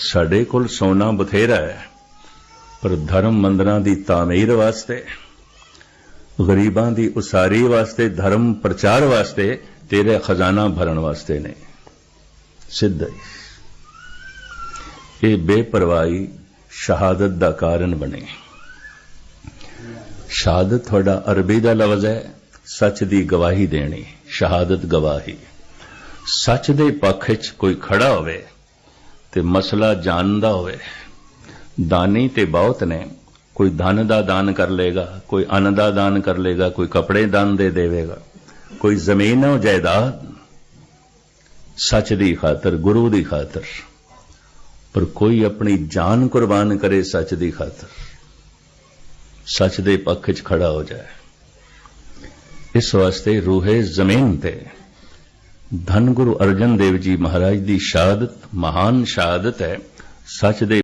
ਸਾਡੇ ਕੋਲ ਸੋਨਾ ਬਥੇਰਾ ਹੈ, ਪਰ ਧਰਮ ਮੰਦਰਾਂ ਦੀ ਤਾਮੀਰ ਵਾਸਤੇ, ਗਰੀਬਾਂ ਦੀ ਉਸਾਰੀ ਵਾਸਤੇ, ਧਰਮ ਪ੍ਰਚਾਰ ਵਾਸਤੇ ਤੇਰੇ ਖਜ਼ਾਨਾ ਭਰਨ ਵਾਸਤੇ ਨਹੀਂ ਸਿੱਧਾ ਇਹ ਬੇਪਰਵਾਹੀ ਸ਼ਹਾਦਤ ਦਾ ਕਾਰਨ ਬਣੇ। ਸ਼ਹਾਦਤ ਤੁਹਾਡਾ ਅਰਬੀ ਦਾ ਲਫ਼ਜ਼ ਹੈ, ਸੱਚ ਦੀ ਗਵਾਹੀ ਦੇਣੀ, ਸ਼ਹਾਦਤ ਗਵਾਹੀ। ਸੱਚ ਦੇ ਪੱਖ ਚ ਕੋਈ ਖੜਾ ਹੋਵੇ ਤੇ ਮਸਲਾ ਜਾਣਦਾ ਹੋਵੇ। ਦਾਨੀ ਤੇ ਬਹੁਤ ਨੇ। ਕੋਈ ਧਨ ਦਾ ਦਾਨ ਕਰ ਲੇਗਾ ਕੋਈ ਅੰਨ ਦਾ ਦਾਨ ਕਰ ਲੇਗਾ ਕੋਈ ਕੱਪੜੇ ਦਾਨ ਦੇ ਦੇਵੇਗਾ, ਕੋਈ ਜ਼ਮੀਨ ਉਹ ਜਾਇਦਾਦ। ਸੱਚ ਦੀ ਖਾਤਰ, ਗੁਰੂ ਦੀ ਖਾਤਰ। ਪਰ ਕੋਈ ਆਪਣੀ ਜਾਨ ਕੁਰਬਾਨ ਕਰੇ ਸੱਚ ਦੀ ਖਾਤਰ। ਸੱਚ ਦੇ ਪੱਖ 'ਚ ਖੜਾ ਹੋ ਜਾਏ। ਇਸ ਵਾਸਤੇ ਰੂਹੇ ਜ਼ਮੀਨ ਤੇ ਧੰਨ ਗੁਰੂ ਅਰਜਨ ਦੇਵ ਜੀ ਮਹਾਰਾਜ ਦੀ ਸ਼ਹਾਦਤ ਮਹਾਨ ਸ਼ਹਾਦਤ ਹੈ। ਸੱਚ ਦੇ